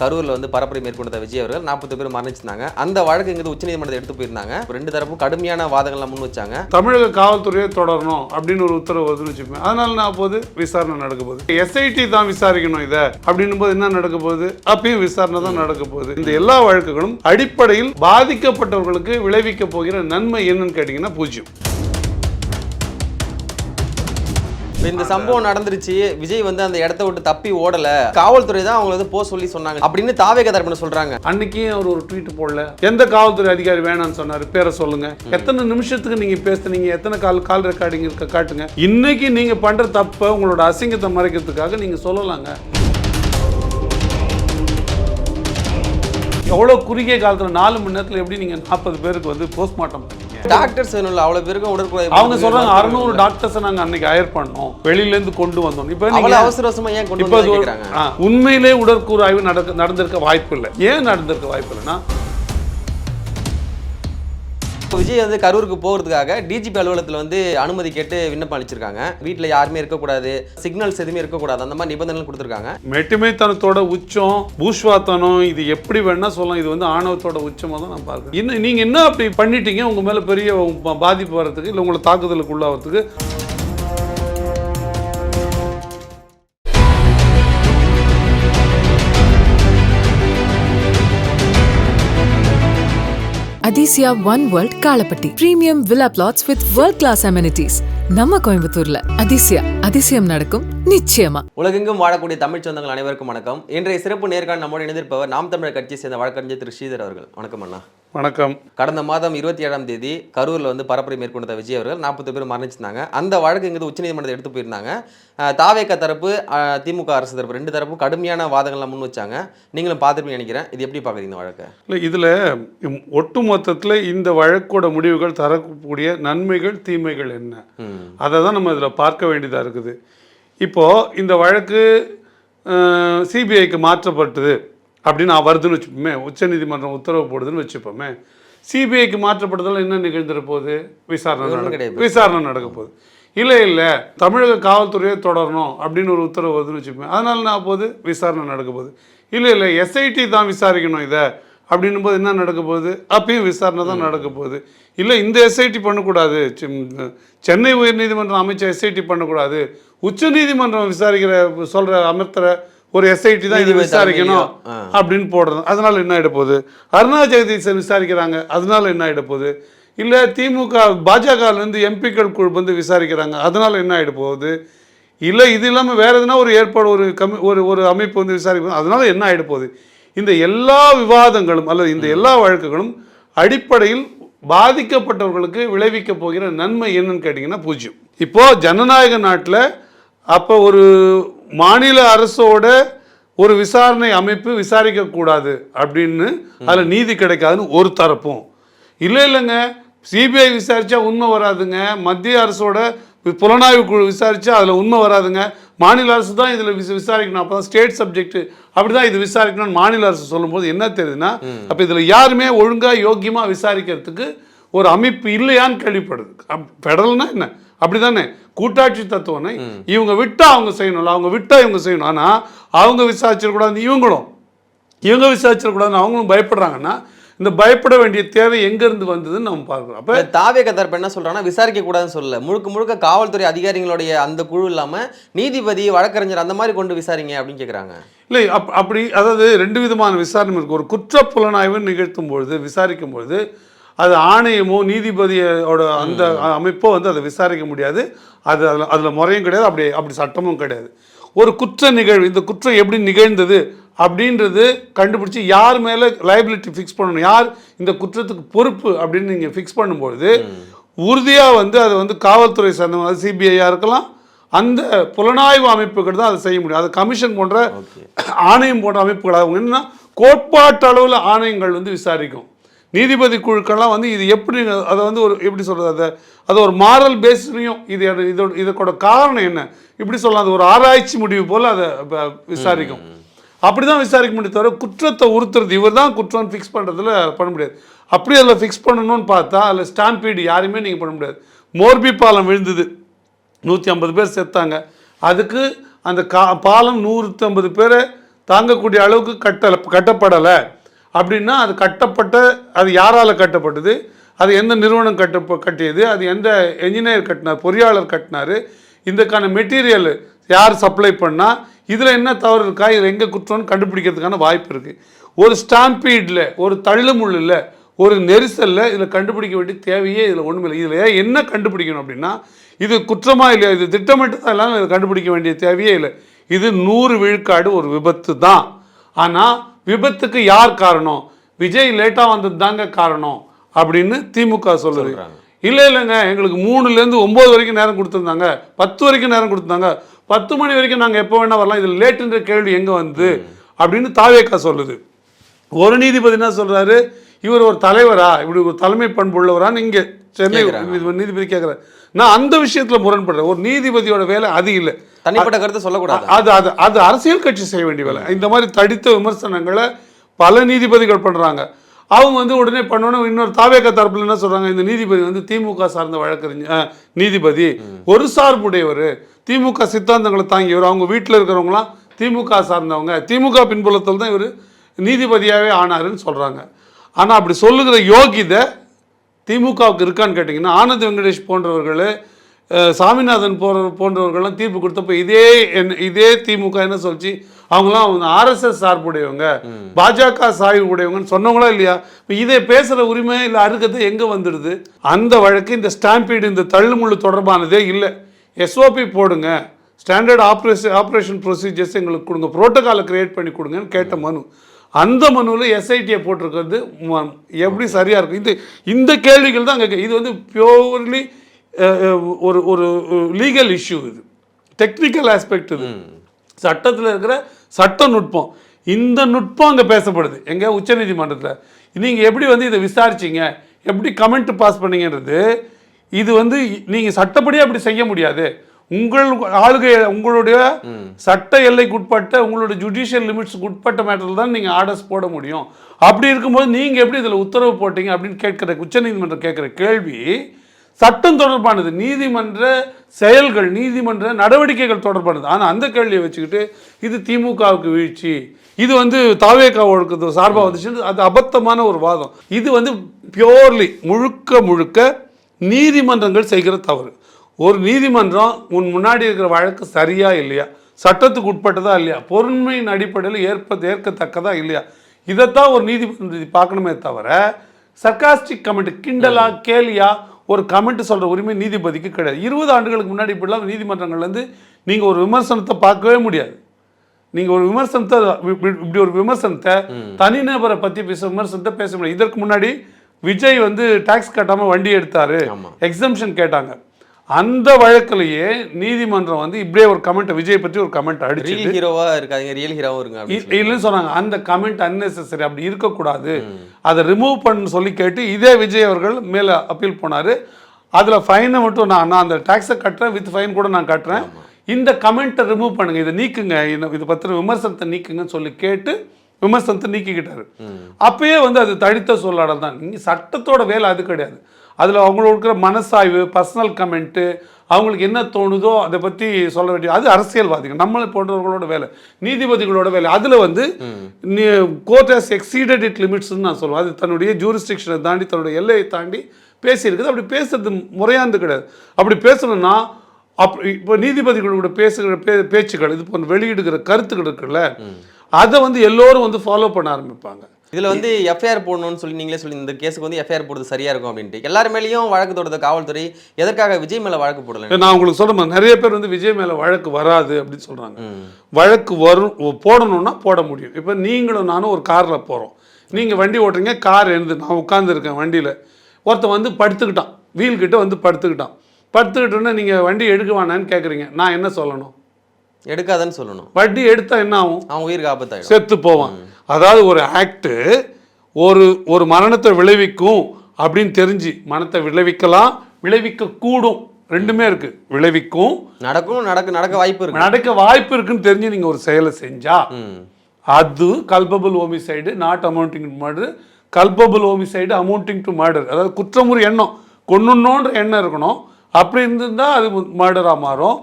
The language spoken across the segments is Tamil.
கரூரில் வந்து பரப்புரை மேற்கொண்ட விஜய் அவர்கள் நாற்பது பேர் மரணிச்சிருந்தாங்க. அந்த வழக்கு இங்கு உச்சநீதிமன்றத்தை எடுத்து போயிருந்தாங்க. ரெண்டு தரப்பும் கடுமையான வாதங்கள்லாம் முன் வச்சாங்க. தமிழக காவல்துறையை தொடரணும் அப்படின்னு ஒரு உத்தரவு வருதுன்னு வச்சுப்பேன் அதனால நான் போது விசாரணை நடக்க போகுது. எஸ்ஐடி தான் விசாரிக்கணும் இதை அப்படின்னும் போது என்ன நடக்க போகுது? அப்பயும் விசாரணை தான் நடக்க போகுது. இந்த எல்லா வழக்குகளும் அடிப்படையில் பாதிக்கப்பட்டவர்களுக்கு விளைவிக்க போகிற நன்மை என்னன்னு கேட்டிங்கன்னா பூஜ்ஜியம். இப்ப இந்த சம்பவம் நடந்துருச்சு. விஜய் வந்து அந்த இடத்த விட்டு தப்பி ஓடல. காவல்துறை தான் அவங்க வந்து போக சொல்லி சொன்னாங்க. அப்படின்னு தாவேக தரப்புன்னு சொல்றாங்க. அன்னைக்கே அவர் ஒரு ட்வீட் போடல. எந்த காவல்துறை அதிகாரி வேணாம்னு சொன்னாரு. பேரை சொல்லுங்க. எத்தனை நிமிஷத்துக்கு நீங்க பேசுனீங்க? எத்தனை கால் கால் ரெக்கார்டிங் இருக்க காட்டுங்க. இன்னைக்கு நீங்க பண்ற தப்ப உங்களோட அசிங்கத்தை மறைக்கிறதுக்காக நீங்க சொல்லலாங்க. எவ்வளவு குறுகிய காலத்துல நாலு மணி நேரத்துல எப்படி நீங்க நாற்பது பேருக்கு வந்து போஸ்ட்மார்ட்டம் பண்ணீங்க டாக்டர்ஸ் வேணும்ல அவ்வளவு பேருக்கும் உடற்குழாய் அவங்க சொல்றாங்க அறுநூறு டாக்டர்ஸை நாங்க அன்னைக்கு ஹயர் பண்ணோம். வெளியில இருந்து கொண்டு வந்தோம். இப்போ அவ்வளவு நீங்க அவசர அவசரமா ஏன் கொண்டு வந்து உண்மையிலே உடற்கூறாய்வு நடக்க நடந்திருக்க வாய்ப்பு இல்லை. ஏன் நடந்திருக்க வாய்ப்பு இல்லைன்னா இப்போ விஜய் வந்து கரூருக்கு போகிறதுக்காக டிஜிபி அலுவலகத்தில் வந்து அனுமதி கேட்டு விண்ணப்பம் அளிச்சிருக்காங்க. வீட்டில் யாருமே இருக்கக்கூடாது சிக்னல்ஸ் எதுவுமே இருக்கக்கூடாது அந்த மாதிரி நிபந்தனைகள் கொடுத்துருக்காங்க. மெட்டுமைத்தனத்தோட உச்சம் பூஷ்வாத்தனம் இது எப்படி வேணா சொல்லலாம். இது வந்து ஆணவத்தோட உச்சமாக தான் நான் பார்க்குறேன். இன்னும் நீங்கள் என்ன அப்படி பண்ணிட்டீங்க? உங்கள் மேலே பெரிய பாதிப்பு வர்றதுக்கு இல்லை உங்களை தாக்குதலுக்கு உள்ளாகிறதுக்கு Athisaya one world Kalapatti premium villa plots with world class amenities நம்ம கோயம்புத்தூர்ல அதிசயா அதிசயம் நடக்கும் நிச்சயமா. உலகெங்கும் வாழக்கூடிய தமிழ் சொந்தங்கள் அனைவருக்கும் வணக்கம். இன்றைய சிறப்பு நேர்காணல் நம்மோடு இணைந்திருப்பவர் நாம் தமிழர் கட்சியை சேர்ந்த வழக்கறிஞர் திரு ஸ்ரீதர் அவர்கள். வணக்கம் அண்ணா. வணக்கம். கடந்த மாதம் இருபத்தி ஏழாம் தேதி கரூரில் வந்து பரப்புரை மேற்கொண்ட விஜய் அவர்கள் நாற்பது பேர் மரணிச்சிருந்தாங்க. அந்த வழக்கு இங்கு உச்சநீதிமன்றத்தை எடுத்து போயிருந்தாங்க. அஹ், தாவேக தரப்பு திமுக அரசு தரப்பு ரெண்டு தரப்பும் கடுமையான வாதங்கள்லாம் முன் வச்சாங்க. நீங்களும் பார்த்துருப்பீங்க நினைக்கிறேன். இது எப்படி பார்க்குறீங்க இந்த வழக்கை? இல்லை இதில் ஒட்டுமொத்தத்தில் இந்த வழக்கோட முடிவுகள் தரக்கூடிய நன்மைகள் தீமைகள் என்ன? அதை தான் நம்ம இதில் பார்க்க வேண்டியதாக இருக்குது. இப்போது இந்த வழக்கு சிபிஐக்கு மாற்றப்பட்டது. அப்படின்னு நான் வருதுன்னு வச்சுப்போமே உச்சநீதிமன்றம் உத்தரவு போடுதுன்னு வச்சுப்போமே சிபிஐக்கு மாற்றப்பட்டதால் என்ன நிகழ்ந்துட போகுது? விசாரணை நடக்க. விசாரணை நடக்க போகுது. இல்லை இல்லை தமிழக காவல்துறையை தொடரணும் அப்படின்னு ஒரு உத்தரவு வருதுன்னு வச்சுப்போமே அதனால நான் போது விசாரணை நடக்க போகுது. இல்லை இல்லை எஸ்ஐடி தான் விசாரிக்கணும் இதை அப்படின்னும் போது என்ன நடக்க போகுது? அப்பயும் விசாரணை தான் நடக்க போகுது. இல்லை இந்த எஸ்ஐடி பண்ணக்கூடாது. சென்னை உயர்நீதிமன்றம் அமைச்ச எஸ்ஐடி பண்ணக்கூடாது. உச்சநீதிமன்றம் விசாரிக்கிற சொல்கிற அமர்த்துற ஒரு எஸ்ஐடி தான் இது விசாரிக்கணும். அப்படின்னு போடுறது. அதனால என்ன ஆகிட போகுது? அருணா ஜெகதீசன் விசாரிக்கிறாங்க. அதனால என்ன ஆகிட போகுது? இல்லை திமுக பாஜகலேருந்து எம்பிக்கள் குழு வந்து விசாரிக்கிறாங்க. அதனால என்ன ஆகிட போகுது? இல்லை இது இல்லாமல் வேற எதுனா ஒரு ஏற்பாடு ஒரு கமி ஒரு ஒரு அமைப்பு வந்து விசாரிக்கும் அதனால என்ன ஆகிட போகுது? இந்த எல்லா விவாதங்களும் அல்லது இந்த எல்லா வழக்குகளும் அடிப்படையில் பாதிக்கப்பட்டவர்களுக்கு விளைவிக்க போகிற நன்மை என்னன்னு கேட்டிங்கன்னா பூஜ்யம் இப்போ ஜனநாயக நாட்டில் அப்போ ஒரு மாநில அரசோட ஒரு விசாரணை அமைப்பு விசாரிக்கக்கூடாது அப்படின்னு அதில் நீதி கிடைக்காதுன்னு ஒரு தரப்பும். இல்லை இல்லைங்க சிபிஐ விசாரிச்சா உண்மை வராதுங்க மத்திய அரசோட புலனாய்வு குழு விசாரிச்சா அதில் உண்மை வராதுங்க. மாநில அரசு தான் இதில் விச விசாரிக்கணும். அப்போ தான் ஸ்டேட் சப்ஜெக்ட் அப்படி தான் இது விசாரிக்கணும்னு மாநில அரசு சொல்லும்போது என்ன தெரியுதுன்னா அப்போ இதில் யாருமே ஒழுங்காக யோக்கியமாக விசாரிக்கிறதுக்கு ஒரு அமைப்பு இல்லையான்னு கேள்விப்படுது. ஃபெடரல்னா என்ன? அப்படிதானே? கூட்டாட்சி தத்துவனை இவங்க விட்டா அவங்க செய்யணும்ல அவங்க விட்டா இவங்க செய்யணும். ஆனா அவங்க விசாரிச்சிடக்கூடாது இவங்களும். இவங்க விசாரிச்சிடக்கூடாதுன்னு அவங்களும் பயப்படுறாங்கன்னா இந்த பயப்பட வேண்டிய தேவை எங்கேருந்து வந்ததுன்னு நம்ம பார்க்குறோம். அப்போ தாவேக தரப்பு என்ன சொல்றாங்கன்னா விசாரிக்க கூடாதுன்னு சொல்லல. முழுக்க முழுக்க காவல்துறை அதிகாரிகளுடைய அந்த குழு இல்லாம நீதிபதி வழக்கறிஞர் அந்த மாதிரி கொண்டு விசாரிங்க அப்படின்னு கேக்குறாங்க. இல்லை அப் அப்படி அதாவது ரெண்டு விதமான விசாரணை இருக்கு. ஒரு குற்ற புலனாய்வு நிகழ்த்தும் பொழுது விசாரிக்கும் பொழுது அது ஆணையமோ நீதிபதியோட அந்த அமைப்போ வந்து அதை விசாரிக்க முடியாது. அது அதில் அதில் முறையும் கிடையாது. அப்படி அப்படி சட்டமும் கிடையாது. ஒரு குற்ற நிகழ்வு இந்த குற்றம் எப்படி நிகழ்ந்தது அப்படின்றது கண்டுபிடிச்சி யார் மேலே லைபிலிட்டி ஃபிக்ஸ் பண்ணணும்? யார் இந்த குற்றத்துக்கு பொறுப்பு அப்படின்னு நீங்கள் ஃபிக்ஸ் பண்ணும்பொழுது உறுதியாக வந்து அதை வந்து காவல்துறை சார்ந்த சிபிஐயாக இருக்கலாம் அந்த புலனாய்வு அமைப்புகள் தான் அதை செய்ய முடியும். அது கமிஷன் போன்ற ஆணையம் போன்ற அமைப்புகள் அவங்க என்னன்னா கோட்பாட்டு அளவில் ஆணையங்கள் வந்து விசாரிக்கும். நீதிபதி குழுக்கள்லாம் வந்து இது எப்படி அதை வந்து ஒரு எப்படி சொல்கிறது அதை அது ஒரு மாரல் பேஸ்லையும் இது இதோட இதோட காரணம் என்ன? இப்படி சொல்லலாம் அது ஒரு ஆராய்ச்சி முடிவு போல் அதை விசாரிக்கும். அப்படி தான் விசாரிக்க முடியும் தவிர குற்றத்தை உறுத்துறது இவர் தான் குற்றம் ஃபிக்ஸ் பண்ணுறதுல பண்ண முடியாது. அப்படி அதில் ஃபிக்ஸ் பண்ணணும்னு பார்த்தா அதில் ஸ்டாம்பீடு யாருமே நீங்கள் பண்ண முடியாது. மோர்பி பாலம் விழுந்தது. நூற்றி ஐம்பது பேர் செத்தாங்க. அதுக்கு அந்த கா பாலம் நூற்றி ஐம்பது பேரை தாங்கக்கூடிய அளவுக்கு கட்டல கட்டப்படலை. அப்படின்னா அது கட்டப்பட்ட அது யாரால் கட்டப்பட்டது? அது எந்த நிறுவனம் கட்ட கட்டியது? அது எந்த என்ஜினியர் கட்டினார்? பொறியாளர் கட்டினார்? இதுக்கான மெட்டீரியல் யார் சப்ளை பண்ணால் இதில் என்ன தவறு இருக்கா? இது எங்கே குற்றம்னு கண்டுபிடிக்கிறதுக்கான வாய்ப்பு இருக்குது ஒரு ஸ்டாம்பீடில் ஒரு தள்ளுமுள்ளில் ஒரு நெரிசலில் இதில் கண்டுபிடிக்க வேண்டிய தேவையே இதில் ஒன்றுமில்லை இதில் என்ன கண்டுபிடிக்கணும் அப்படின்னா இது குற்றமாக இல்லையா? இது திட்டமிட்டு தான் இல்லாமல் இதை கண்டுபிடிக்க வேண்டிய தேவையே இல்லை. இது நூறு விழுக்காடு ஒரு விபத்து தான் ஆனால் விபத்துக்கு யார் காரணம்? விஜய் லேட்டாக வந்தது தாங்க காரணம் அப்படின்னு திமுக சொல்லுது. இல்லை இல்லைங்க எங்களுக்கு மூணுலேருந்து ஒம்பது வரைக்கும் நேரம் கொடுத்துருந்தாங்க. பத்து வரைக்கும் நேரம் கொடுத்துருந்தாங்க. பத்து மணி வரைக்கும் நாங்கள் எப்போ வேணால் வரலாம். இதில் லேட்டுன்ற கேள்வி எங்கே வந்து? அப்படின்னு தாவேக்கா சொல்லுது. ஒரு நீதிபதி என்ன சொல்றாரு? இவர் ஒரு தலைவரா? இப்படி ஒரு தலைமை பண்பு உள்ளவரான்னு இங்கே சென்னை நீதிபதி கேட்குறாரு நான் அந்த விஷயத்தில் முரண்படுறேன். ஒரு நீதிபதியோட வேலை அது இல்லை. தனிப்பட்ட கருத்தை சொல்லக்கூடாது. அது அது அது அரசியல் கட்சி செய்ய வேண்டிய வேலை. இந்த மாதிரி தடித்த விமர்சனங்களை பல நீதிபதிகள் பண்றாங்க. அவங்க வந்து உடனே பண்ணணும் இன்னொரு தாவேக தரப்புல என்ன சொல்றாங்க? இந்த நீதிபதி வந்து திமுக சார்ந்த வழக்கறிஞர் நீதிபதி. ஒரு சார்புடையவர். திமுக சித்தாந்தங்களை தாங்கியவர். அவங்க வீட்டில் இருக்கிறவங்களாம் திமுக சார்ந்தவங்க. திமுக பின்புலத்தில் தான் இவர் நீதிபதியாகவே ஆனாருன்னு சொல்றாங்க. ஆனா அப்படி சொல்லுகிற யோகிதை திமுகவுக்கு இருக்கான்னு கேட்டிங்கன்னா ஆனந்த் வெங்கடேஷ் போன்றவர்கள் சாமிநாதன் போன்ற போன்றவர்கள்லாம் தீர்ப்பு கொடுத்தப்ப இதே என்ன இதே திமுக என்ன சொல்லிச்சு அவங்களாம் ஆர்எஸ்எஸ் சார்புடையவங்க பாஜக சாய்வு உடையவங்கன்னு சொன்னவங்களா இல்லையா? இப்போ இதை பேசுகிற உரிமை இல்லை அருகதை எங்கே வந்துடுது? அந்த வழக்கு இந்த ஸ்டாம்பீடு இந்த தள்ளுமுள்ளு தொடர்பானதே இல்லை. எஸ்ஓபி போடுங்க. ஸ்டாண்டர்ட் ஆப்ரேஷன் ஆப்ரேஷன் ப்ரொசீஜர்ஸ் எங்களுக்கு கொடுங்க. ப்ரோட்டோகாலை கிரியேட் பண்ணி கொடுங்கன்னு கேட்ட மனு. அந்த மனுவில் எஸ்ஐடியை போட்டிருக்கிறது எப்படி சரியாக இருக்கும்? இந்த இந்த கேள்விகள் தான் அங்கே இது வந்து பியோர்லி ஒரு ஒரு லீகல் இஷ்யூ இது. டெக்னிக்கல் ஆஸ்பெக்ட் இது. சட்டத்தில் இருக்கிற சட்ட நுட்பம். இந்த நுட்பம் அங்கே பேசப்படுது. எங்கே? உச்சநீதிமன்றத்தில். நீங்கள் எப்படி வந்து இதை விசாரிச்சீங்க? எப்படி கமெண்ட் பாஸ் பண்ணீங்கன்றது இது வந்து நீங்கள் சட்டப்படியே அப்படி செய்ய முடியாது. உங்கள் ஆளுகை உங்களுடைய சட்ட எல்லைக்கு உட்பட்ட உங்களுடைய ஜுடிஷியல் லிமிட்ஸ்க்கு உட்பட்ட மேட்டரில் தான் நீங்கள் ஆர்டர்ஸ் போட முடியும். அப்படி இருக்கும்போது நீங்கள் எப்படி இதில் உத்தரவு போட்டீங்க அப்படின்னு கேட்குற உச்சநீதிமன்றம் கேட்குற கேள்வி சட்டம் தொடர்பானது நீதிமன்ற செயல்கள் நீதிமன்ற நடவடிக்கைகள் தொடர்பானது. ஆனால் அந்த கேள்வியை வச்சுக்கிட்டு இது திமுகவுக்கு வீழ்ச்சி. இது வந்து தாவேக்காவுக்கு சார்பாக வந்துச்சு அது அபத்தமான ஒரு வாதம். இது வந்து பியோர்லி முழுக்க முழுக்க நீதிமன்றங்கள் செய்கிற தவறு. ஒரு நீதிமன்றம் உன் முன்னாடி இருக்கிற வழக்கு சரியா இல்லையா? சட்டத்துக்கு உட்பட்டதா இல்லையா? பொறுமையின் அடிப்படையில் ஏற்ப ஏற்கத்தக்கதா இல்லையா? இதைத்தான் ஒரு நீதிமன்றம் பார்க்கணுமே தவிர சர்க்காஸ்டிக் கமெண்ட் கிண்டலா கேலியா ஒரு கமெண்ட் சொல்ற உரிமை நீதிபதிக்கு கிடையாது. இருபது ஆண்டுகளுக்கு முன்னாடி இப்படிலாம் நீதிமன்றங்கள்லேருந்து நீங்கள் ஒரு விமர்சனத்தை பார்க்கவே முடியாது. நீங்கள் ஒரு விமர்சனத்தை இப்படி- ஒரு விமர்சனத்தை தனிநபரை பற்றி பேச விமர்சனத்தை பேச முடியாது. இதற்கு முன்னாடி விஜய் வந்து டாக்ஸ் கட்டாமல் வண்டி எடுத்தாரு. எக்ஸம்ஷன் கேட்டாங்க. அந்த வழக்கிலேயே நீதிமன்றம் வந்து இப்படியே ஒரு கமெண்ட் விஜய் பற்றி ஒரு கமெண்ட் அடிச்சு ரியல் ஹீரோவா இருக்காதீங்க ரியல் அப்படின்னு சொல்லி. இல்லைன்னு சொன்னாங்க. அந்த கமெண்ட் unnecessary அப்படி இருக்கக்கூடாது. அதை ரிமூவ் பண்ண சொல்லி கேட்டு இதே விஜய் அவர்கள் மேலே அப்பீல் போனார். அதில் ஃபைனை மட்டும் நான் நான் அந்த டேக்ஸை கட்டுறேன் வித் ஃபைன் கூட நான் கட்டுறேன். இந்த கமெண்ட்டை ரிமூவ் பண்ணுங்க. இதை நீக்குங்க. இது பத்திர விமர்சனத்தை நீக்குங்கன்னு சொல்லி கேட்டு விமர்சனத்தை நீக்கிக்கிட்டாரு. அப்பயே வந்து அது தடித்த சொல்லாடல் தான். இங்கே சட்டத்தோட வேலை அது கிடையாது. அதில் அவங்களோட இருக்கிற மனசாய்வு பர்சனல் கமெண்ட்டு அவங்களுக்கு என்ன தோணுதோ அதை பற்றி சொல்ல வேண்டிய அது அரசியல்வாதிகள் நம்மளை போன்றவர்களோட வேலை. நீதிபதிகளோட வேலை. அதில் வந்து கோர்ட் ஹஸ் எக்ஸீடட் இட் லிமிட்ஸ்னு நான் சொல்லுவேன். அது தன்னுடைய ஜூரிஸ்டிக்ஷனை தாண்டி தன்னுடைய எல்லையை தாண்டி பேசியிருக்குது. அப்படி பேசுறது முறையானது கிடையாது. அப்படி பேசணும்னா அப் இப்போ நீதிபதிகளோட பேசுகிற பே பேச்சுக்கள் இது போன்ற வெளியிடுகிற கருத்துக்கள் இருக்குல்ல அதை வந்து எல்லோரும் வந்து ஃபாலோ பண்ண ஆரம்பிப்பாங்க. இதுல வந்து எஃப்ஐஆர் போடணும்னு சொல்லி நீங்களே சொல்லி இந்த கேஸுக்கு வந்து எஃப்ஐஆர் போடுறது சரியா இருக்கும் அப்படின்ட்டு. எல்லார் மேலேயும் வழக்கு தொடுத்த காவல்துறை எதற்காக விஜய் மேல வழக்கு போடல? நான் உங்களுக்கு சொல்றேன் நிறைய பேர் வந்து விஜய் மேல வழக்கு வராது அப்படின்னு சொல்றாங்க. வழக்கு வரும் போடணும்னா போட முடியும். இப்போ நீங்களும் நானும் ஒரு கார்ல போறோம். நீங்க வண்டி ஓட்டுறீங்க கார் எழுந்து நான் உட்காந்துருக்கேன் வண்டியில. ஒருத்தன் வந்து படுத்துக்கிட்டான். வீல் கிட்ட வந்து படுத்துக்கிட்டான். படுத்துக்கிட்டோன்னே நீங்க வண்டி எடுக்க வேணான்னு கேட்குறீங்க நான் என்ன சொல்லணும்? எடுக்காதன்னு சொல்லணும். வண்டி எடுத்தா என்ன ஆகும்? அவன் உயிருக்கு ஆபத்தாயிடும் செத்து போவான். அதாவது ஒரு ஆக்ட் ஒரு ஒரு மரணத்தை விளைவிக்கும் அப்படின்னு தெரிஞ்சு மரணத்தை விளைவிக்கலாம் விளைவிக்க கூடும் ரெண்டுமே இருக்கு. விளைவிக்கும். நடக்கும் நடக்க நடக்க வாய்ப்பு இருக்கு. நடக்க வாய்ப்பு இருக்குன்னு தெரிஞ்சு நீங்க ஒரு செயலை செஞ்சா. அது culpable homicide not amounting to murder culpable homicide amounting to murder அதாவது குற்றமுறை எண்ணம். கொன்னுன்னோன்ற எண்ணம் இருக்கணும். அப்படி இருந்திருந்தா அது மர்டராக மாறும்.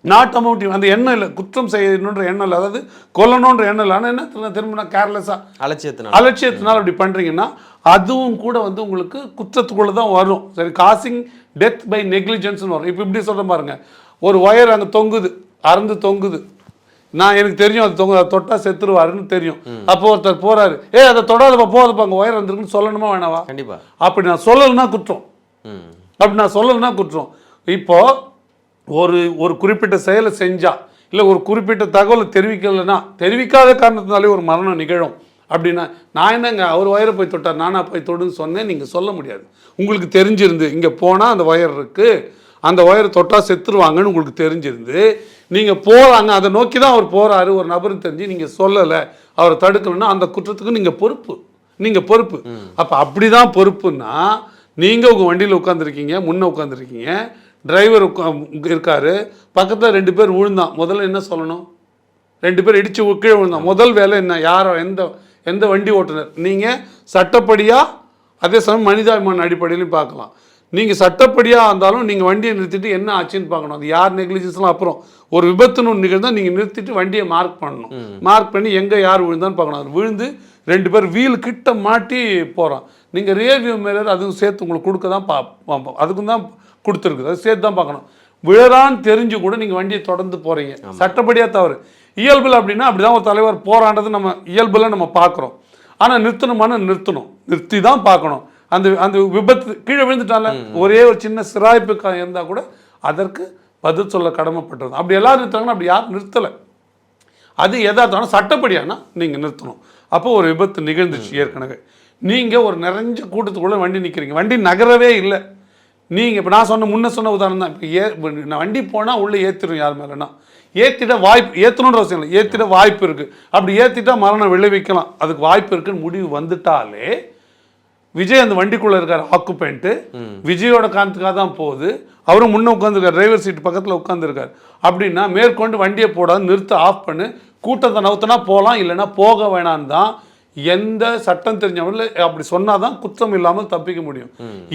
நாட் அமௌண்ட் அந்த எண்ணம் இல்லை குற்றம் செய்யணுன்ற எண்ணம் இல்லை அதாவது கொல்லணுன்ற எண்ணம் இல்லை ஆனால் என்ன திரும்ப- திரும்ப நான் கேர்லெஸ்ஸாக அலட்சியத்தினால. அலட்சியத்தினால் அப்படி பண்ணுறீங்கன்னா அதுவும் கூட வந்து உங்களுக்கு குற்றத்துக்குள்ளே தான் வரும். சரி காசிங் டெத் பை நெக்லிஜென்ஸ்னு வரும். இப்போ இப்படி சொல்கிறேன் பாருங்க. ஒரு ஒயர் அங்கே தொங்குது அறுந்து தொங்குது. நான் எனக்கு தெரியும் அது தொங்கு அதை தொட்டா செத்துருவாருன்னு தெரியும். அப்போ ஒருத்தர் போறாரு ஏ அதை தொடாதப்பா போதப்பா அங்கே ஒயர் வந்துருக்குன்னு சொல்லணுமா வேணாவா? கண்டிப்பா. அப்படி நான் சொல்லலைன்னா குற்றம். அப்படி நான் சொல்லலைன்னா குற்றம். இப்போ ஒரு ஒரு குறிப்பிட்ட செயலை செஞ்சா இல்லை ஒரு குறிப்பிட்ட தகவலை தெரிவிக்கலைன்னா தெரிவிக்காத காரணத்தினாலே ஒரு மரணம் நிகழும். அப்படின்னா நான் என்னங்க அவர் வயரை போய் தொட்டார் நானா போய் தொடுன்னு சொன்னேன் நீங்கள் சொல்ல முடியாது. உங்களுக்கு தெரிஞ்சிருந்து இங்கே போனால் அந்த ஒயர் இருக்குது அந்த ஒயரை தொட்டால் செத்துருவாங்கன்னு உங்களுக்கு தெரிஞ்சிருந்து நீங்கள் போகிறாங்க அதை நோக்கி தான் அவர் போகிறாரு ஒரு நபருக்கு தெரிஞ்சு நீங்கள் சொல்லலை அவரை தடுக்கணும்னா அந்த குற்றத்துக்கு நீங்கள் பொறுப்பு. நீங்கள் பொறுப்பு. அப்போ அப்படி தான் பொறுப்புன்னா நீங்கள் உங்கள் வண்டியில் உட்காந்துருக்கீங்க முன்னே உட்காந்துருக்கீங்க டிரைவர் இருக்காரு. பக்கத்தில் ரெண்டு பேர் விழுந்தான். முதல்ல என்ன சொல்லணும்? ரெண்டு பேர் உ- கீழே விழுந்தான். முதல் வேலை என்ன? யாரோ எந்த எந்த வண்டி ஓட்டுநர் நீங்கள் சட்டப்படியாக அதே சமயம் மனிதாபிமான அடிப்படையிலையும் பார்க்கலாம். நீங்கள் சட்டப்படியாக இருந்தாலும் நீங்கள் வண்டியை நிறுத்திட்டு என்ன ஆச்சுன்னு பார்க்கணும். அது யார் நெக்லிஜென்ஸ்லாம் அப்புறம்? ஒரு விபத்துன்னு ஒன்று நிகழ்ந்தால் நீங்கள் நிறுத்திட்டு வண்டியை மார்க் பண்ணணும். மார்க் பண்ணி எங்கே யார் விழுந்தான்னு பார்க்கணும். அது விழுந்து ரெண்டு பேர் வீல் கிட்ட மாட்டி போகிறான் நீங்கள் ரியர் வியூ மிரர் அதுவும் சேர்த்து உங்களுக்கு கொடுக்க தான் பா- அதுக்கும் தான் கொடுத்துருக்குது. அது சேர்த்து தான் பார்க்கணும். விழறான்னு தெரிஞ்சு கூட நீங்கள் வண்டியை தொடர்ந்து போகிறீங்க சட்டப்படியாக தவறு. இயல்பில் அப்படின்னா அப்படி தான் ஒரு தலைவர் போராண்டது நம்ம இயல்பில் நம்ம பார்க்குறோம். ஆனால் நிறுத்தணுமான நிறுத்தணும். நிறுத்தி தான் பார்க்கணும். அந்த அந்த விபத்து கீழே விழுந்துட்டால ஒரே ஒரு சின்ன சிராய்ப்பு இருந்தால் கூட அதற்கு பதில் சொல்ல கடமைப்பட்டது. அப்படி எல்லாரும் நிறுத்தாங்கன்னா அப்படி யாரும் நிறுத்தலை. அது எதார்த்தம் சட்டப்படியானா நீங்கள் நிறுத்தணும். அப்போ ஒரு விபத்து நிகழ்ந்துச்சு ஏற்கனவே. நீங்கள் ஒரு நிறைஞ்ச கூட்டத்துக்குள்ளே வண்டி நிற்கிறீங்க வண்டி நகரவே இல்லை. நீங்கள் இப்போ நான் சொன்ன முன்ன சொன்ன உதாரணம் தான். இப்போ ஏ நான் வண்டி போனால் உள்ளே ஏற்றிடும் யார் மேலேனா? ஏற்றிட வாய்ப்பு ஏற்றணுன்ற அவசியம் இல்லை. ஏற்றிட வாய்ப்பு இருக்குது அப்படி ஏற்றிட்டா மரணம் விளைவிக்கலாம். அதுக்கு வாய்ப்பு இருக்குன்னு முடிவு வந்துட்டாலே விஜய் அந்த வண்டிக்குள்ள இருக்கார் ஆக்குபென்ட்டு விஜயோட காரணத்துக்காக தான் போகுது. அவரும் முன்ன உட்காந்துருக்கார் டிரைவர் சீட் பக்கத்தில் உட்காந்துருக்கார் அப்படின்னா மேற்கொண்டு வண்டியை போடாது நிறுத்த ஆஃப் பண்ணு. கூட்டத்தை நவுத்தினா போகலாம் இல்லைன்னா போக வேணான்னு தான் எந்த சட்டம் தெரிஞ்சவங்கள அப்படி சொன்னால் தான் குற்றம் இல்லாமல் தப்பிக்க முடியும்.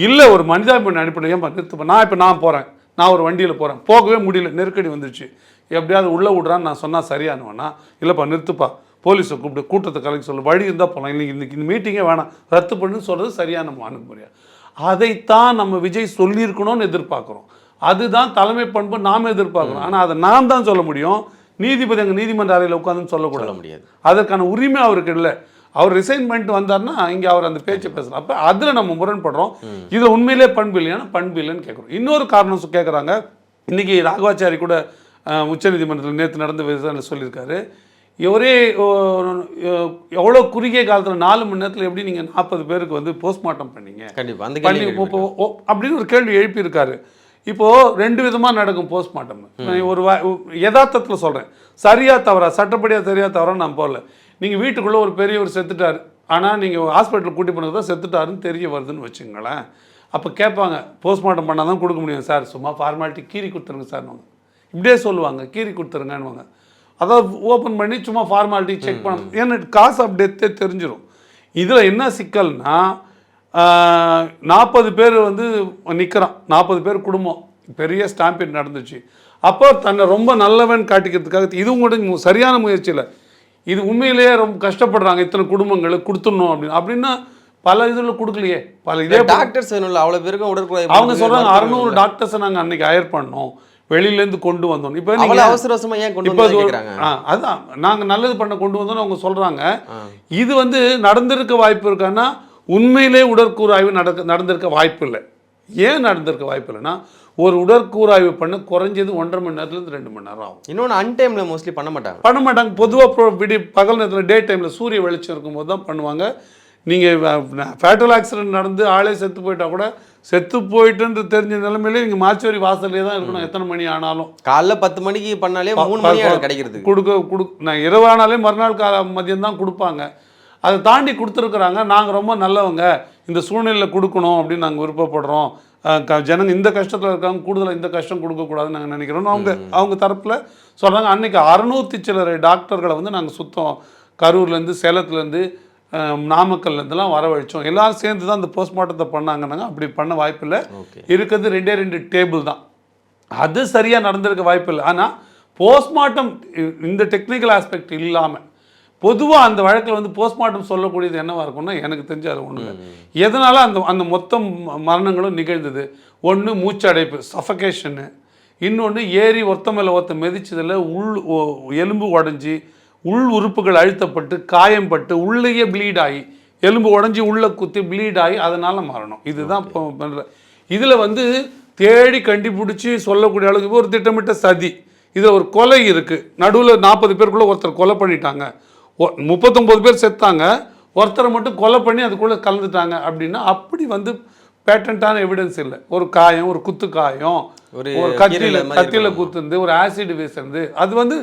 இல்லை ஒரு மனிதாபிமான அடிப்படையில் ஏன் நிறுத்த நான் இப்போ நான் போகிறேன் நான் ஒரு வண்டியில் போகிறேன் போகவே முடியல நெருக்கடி வந்துருச்சு. எப்படியாவது உள்ளே விட்றான்னு நான் சொன்னால் சரியானுவேனா? இல்லைப்பா நிறுத்துப்பா. போலீஸை கூப்பிட்டு கூட்டத்தை கலைக்க சொல்லு. வழி இருந்தால் போகலாம் இன்னைக்கு இன்னைக்கு இந்த மீட்டிங்கே வேணாம். ரத்து பண்ணுன்னு சொல்கிறது சரியான அணுகுமுறையா? அதைத்தான் நம்ம விஜய் சொல்லியிருக்கணும்னு எதிர்பார்க்குறோம். அதுதான் தலைமை பண்பு நாம் எதிர்பார்க்குறோம். ஆனால் அதை நான் தான் சொல்ல முடியும். நீதிபதி அங்கே நீதிமன்ற அறையில் உட்காந்துன்னு சொல்ல சொல்லக்கூடாது முடியாது. அதற்கான உரிமை அவருக்கு இல்லை. அவர் ரிசைன் பண்ணிட்டு வந்தார்னா இங்கே அவர் அந்த பேச்சை பேசலாம் அப்போ அதில் நம்ம முரண்படுறோம். இது உண்மையிலே பண்பு இல்லையானா பண்பு இல்லைன்னு கேட்குறோம் இன்னொரு காரணம் கேட்குறாங்க இன்னைக்கு ராகவாச்சாரி கூட உச்சநீதிமன்றத்தில் நேற்று நடந்த விசாரணை சொல்லியிருக்காரு. ஒரே எவ்வளோ குறுகிய காலத்தில் நாலு மணி நேரத்தில் எப்படி நீங்கள் நாற்பது பேருக்கு வந்து போஸ்ட்மார்ட்டம் பண்ணீங்க? கண்டிப்பா அந்த பண்ணி கேள்வி அப்படின்னு ஒரு கேள்வி எழுப்பியிருக்காரு. இப்போ ரெண்டு விதமா நடக்கும் போஸ்ட்மார்ட்டம் ஒரு யதார்த்தத்தில் சொல்றேன். சரியா தவறா சட்டப்படியா சரியா தவறா நான் போகல. நீங்க வீட்டுக்குள்ள ஒரு பெரியவர் செத்துட்டாரு. ஆனா நீங்க ஹாஸ்பிட்டல் கூட்டி போனது தான் செத்துட்டாருன்னு தெரிய வருதுன்னு வச்சுங்களேன். அப்போ கேட்பாங்க போஸ்ட்மார்ட்டம் பண்ணால் தான் கொடுக்க முடியும் சார். சும்மா ஃபார்மாலிட்டி கீறி கொடுத்துருங்க சார் இப்படியே சொல்லுவாங்க கீறி கொடுத்துருங்கன்னுவாங்க. அதாவது ஓப்பன் பண்ணி சும்மா ஃபார்மாலிட்டி செக் பண்ண ஏன்னா காசு அப்படியே தெரிஞ்சிடும் இதில் என்ன சிக்கல்னா நாற்பது பேர் வந்து நிற்கிறான் நாற்பது பேர் குடும்பம். பெரிய ஸ்டாம்பிட் நடந்துச்சு. அப்போ தன்னை ரொம்ப நல்லவன் காட்டிக்கிறதுக்காக இதுவும் கூட சரியான முயற்சி இல்லை. இது உண்மையிலேயே ரொம்ப கஷ்டப்படுறாங்க இத்தனை குடும்பங்களுக்கு கொடுத்துடணும் அப்படின்னு. அப்படின்னா பல இதில் கொடுக்கலையே. பல இதே டாக்டர்ஸ் வேணும்ல அவ்வளவு பேருக்கும் உடற்குழாய் அவங்க மருத்துவர்கள் அறுநூறு. டாக்டர்ஸை நாங்கள் அன்னைக்கு ஹயர் பண்ணோம். வெளியிலேருந்து கொண்டு வந்தோம். இப்போ நீங்கள் அவசர அவசரமா ஏன் கொண்டு வந்து ஆ, அதான். நாங்கள் நல்லது பண்ண கொண்டு வந்தோம்னு அவங்க சொல்கிறாங்க. இது வந்து நடந்திருக்க வாய்ப்பு இருக்கான்னா உண்மையிலே உடற்கூறாய்வு நடக்க நடந்திருக்க வாய்ப்பு இல்லை. ஏன் நடந்திருக்க வாய்ப்பு இல்லைன்னா ஒரு உடற்கூறாய்வு பண்ண குறைஞ்சது ஒன்றரை மணி நேரத்துலேருந்து ரெண்டு மணி நேரம் ஆகும். இன்னொன்னு அன்டைம்ல மோஸ்ட்லி பண்ண மாட்டாங்க. பண்ண மாட்டாங்க. பொதுவாக விடி பகல் நேரத்தில் டே டைமில் சூரிய வெளிச்சம் இருக்கும்போது தான் பண்ணுவாங்க. நீங்கள் ஃபேட்டல் ஆக்சிடென்ட் நடந்து ஆளே செத்து போயிட்டா கூட செத்து போயிட்டுன்னு தெரிஞ்ச நிலைமையிலே நீங்கள் மாச்சுவரி வாசல்லே தான் இருக்கணும். எத்தனை மணி ஆனாலும். காலைல பத்து மணிக்கு பண்ணாலே மூணு மணி கிடைக்கிறதுக்கு. கொடுக்க கொடு நான் இரவானாலே மறுநாள் கால மதியம் தான் கொடுப்பாங்க. அதை தாண்டி கொடுத்துருக்குறாங்க. நாங்கள் ரொம்ப நல்லவங்க. இந்த சூழ்நிலையில் கொடுக்கணும் அப்படின்னு நாங்கள் விருப்பப்படுறோம். ஜனங்க இந்த கஷ்டத்தில் இருக்காங்க கூடுதலாக இந்த கஷ்டம் கொடுக்கக்கூடாதுன்னு நாங்கள் நினைக்கிறோம். அவங்க அவங்க தரப்பில் சொல்கிறாங்க அன்னைக்கு அறுநூத்தி சில்லறை டாக்டர்களை வந்து நாங்கள் சுத்தம் கரூர்லேருந்து சேலத்துலேருந்து நாமக்கல்லேருந்துலாம் வரவழைச்சோம். எல்லாரும் சேர்ந்து தான் அந்த போஸ்ட்மார்ட்டத்தை பண்ணாங்கன்னாங்க. அப்படி பண்ண வாய்ப்பில்லை. இருக்கிறது ரெண்டே ரெண்டு டேபிள் தான். அது சரியாக நடந்திருக்க வாய்ப்பு இல்லை ஆனால் போஸ்ட்மார்ட்டம் இந்த டெக்னிக்கல் ஆஸ்பெக்ட் இல்லாமல் பொதுவாக அந்த வழக்கில் வந்து போஸ்ட்மார்ட்டம் சொல்லக்கூடியது என்னவா இருக்கும்னா எனக்கு தெரிஞ்ச அது ஒன்று எதனால அந்த அந்த மொத்தம் மரணங்களும் நிகழ்ந்தது? ஒன்று மூச்சடைப்பு சஃபகேஷனு இன்னொன்று ஏறி ஒருத்த மேலே ஒருத்த மிதிச்சதில் உள் எலும்பு உடஞ்சி உள் உறுப்புகள் அழுத்தப்பட்டு காயம்பட்டு உள்ளேயே ப்ளீட் ஆகி எலும்பு உடஞ்சி உள்ள குத்தி ப்ளீட் ஆகி அதனால மரணம். இதுதான் இப்போ பண்ற இதில் வந்து தேடி கண்டுபிடிச்சி சொல்லக்கூடிய அளவுக்கு ஒரு திட்டமிட்ட சதி. இதில் ஒரு கொலை இருக்குது நடுவில் நாற்பது பேருக்குள்ளே ஒருத்தர் கொலை பண்ணிட்டாங்க. முப்பத்தொன்பது பேர் செத்தாங்க. ஒருத்தரை மட்டும் கொலை பண்ணி அதுக்குள்ளே கலந்துட்டாங்க அப்படின்னா அப்படி வந்து பேட்டன்ட்டான எவிடன்ஸ் இல்லை. ஒரு காயம் ஒரு குத்து காயம் ஒரு கத்தியில கத்தியில. குத்துந்து ஒரு ஆசிட் வீசுறது அது வந்து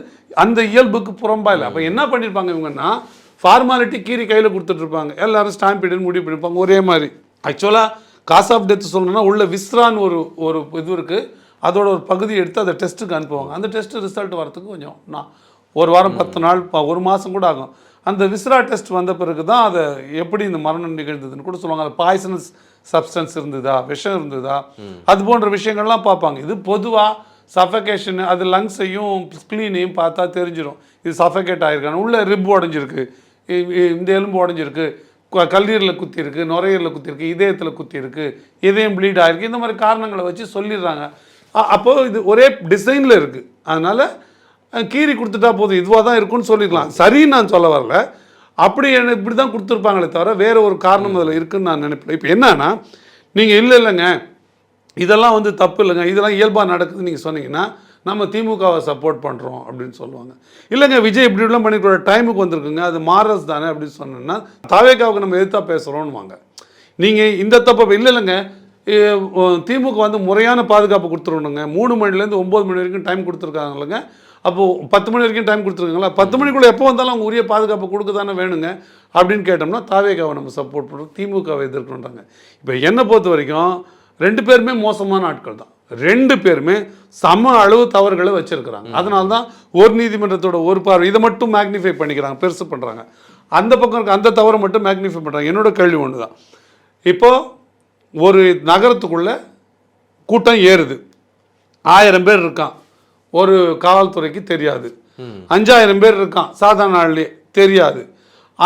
அந்த இயல்புக்கு புறம்பா இல்லை. அப்போ என்ன பண்ணியிருப்பாங்க இவங்கன்னா ஃபார்மாலிட்டி கீறி கையில் கொடுத்துட்டு இருப்பாங்க. எல்லாரும் ஸ்டாம்ப் இடுன்னு முடிவு பண்ணியிருப்பாங்க ஒரே மாதிரி. ஆக்சுவலாக காஸ் ஆஃப் டெத் சொல்லணும்னா உள்ள விஸ்ரான்னு ஒரு ஒரு இது இருக்குது அதோட ஒரு பகுதி எடுத்து அதை டெஸ்ட்டுக்கு அனுப்புவாங்க. அந்த டெஸ்ட் ரிசல்ட் வரதுக்கு கொஞ்சம் நான் ஒரு வாரம் பத்து நாள் ப- ஒரு மாதம் கூட ஆகும். அந்த விஸ்ரா டெஸ்ட் வந்த பிறகு தான் அதை எப்படி இந்த மரணம் நிகழ்ந்ததுன்னு கூட சொல்லுவாங்க. அது பாய்சனஸ் சப்ஸ்டன்ஸ் இருந்ததா விஷம் இருந்ததா அது போன்ற விஷயங்கள்லாம் பார்ப்பாங்க. இது பொதுவாக சஃபகேஷன் அது லங்ஸையும் ஸ்க்ளீனையும் பார்த்தா தெரிஞ்சிடும் இது சஃபகேட் ஆகிருக்காங்க உள்ள ரிப் உடஞ்சிருக்கு. இந்த எலும்பு உடஞ்சிருக்கு. கல்லீரலில் குத்தி இருக்கு நுரையீரலில் குத்தி இருக்கு இதயத்தில் குத்தி இருக்கு இதயம் ப்ளீட் ஆயிருக்கு. இந்த மாதிரி காரணங்களை வச்சு சொல்லிடுறாங்க. அ- அப்போ இது ஒரே டிசைனில் இருக்குது அதனால கீறி கொடுத்துட்டா போதும். இதுவாக தான் இருக்கும்னு சொல்லிக்கலாம் சரின்னு நான் சொல்ல வரல. அப்படி என்ன இப்படி தான் கொடுத்துருப்பாங்களே தவிர வேறு ஒரு காரணம் அதில் இருக்குன்னு நான் நினைப்பேன். இப்போ என்னன்னா நீங்கள் இல்லை இல்லைங்க. இதெல்லாம் வந்து தப்பு இல்லைங்க. இதெல்லாம் இயல்பாக நடக்குதுன்னு நீங்கள் சொன்னீங்கன்னா நம்ம திமுகவை சப்போர்ட் பண்ணுறோம் அப்படின்னு சொல்லுவாங்க. இல்லைங்க விஜய் இப்படி இப்படிலாம் பண்ணிக்கூட டைமுக்கு வந்திருக்குங்க. அது மாறஸ் தானே அப்படின்னு சொன்னோன்னா தாவேக்காவுக்கு நம்ம எதிர்த்தா பேசுகிறோன்னு நீங்கள் இந்த தப்பை இல்லை இல்லைங்க. திமுக வந்து முறையான பாதுகாப்பு கொடுத்துருணுங்க மூணு மணிலேருந்து ஒம்பது மணி வரைக்கும் டைம் கொடுத்துருக்காங்க இல்லைங்க. அப்போது பத்து மணி வரைக்கும் டைம் கொடுத்துருக்காங்களா? பத்து மணிக்குள்ளே எப்போ வந்தாலும் அவங்க உரிய பாதுகாப்பு கொடுக்க தானே வேணுங்க? அப்படின்னு கேட்டோம்னா தாவேகாவை நம்ம சப்போர்ட் பண்ணுறோம் திமுகவை எதிர்க்கணுன்றாங்க இப்போ என்னை பொறுத்த வரைக்கும் ரெண்டு பேருமே மோசமான ஆட்கள் தான். ரெண்டு பேருமே சம அளவு தவறுகளை வச்சிருக்கிறாங்க. அதனால தான் ஒரு நீதிமன்றத்தோட ஒரு பார்வை இதை மட்டும் மேக்னிஃபை பண்ணிக்கிறாங்க பெருசு பண்ணுறாங்க அந்த பக்கம் இருக்க அந்த தவறை மட்டும் மேக்னிஃபை பண்ணுறாங்க என்னோட கேள்வி ஒன்று தான் இப்போ ஒரு நகரத்துக்குள்ள கூட்டம் ஏறுது. ஆயிரம் பேர் இருக்கான். ஒரு காவல்துறைக்கு தெரியாது. அஞ்சாயிரம் பேர் இருக்கான் சாதாரண நாள்லயே தெரியாது.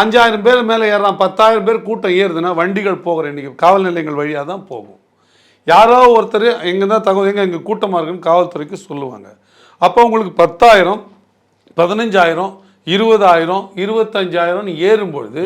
அஞ்சாயிரம் பேர் மேலே ஏறான் பத்தாயிரம் பேர் கூட்டம் ஏறுதுன்னா வண்டிகள் போகிற இன்னைக்கு காவல் நிலையங்கள் வழியாக தான் போகும். யாரோ ஒருத்தர் எங்கே தான் தகவல் எங்கே எங்கள் கூட்டமாக இருக்குன்னு காவல்துறைக்கு சொல்லுவாங்க. அப்போ உங்களுக்கு பத்தாயிரம் பதினஞ்சாயிரம் இருபதாயிரம் இருபத்தஞ்சாயிரம் ஏறும்பொழுது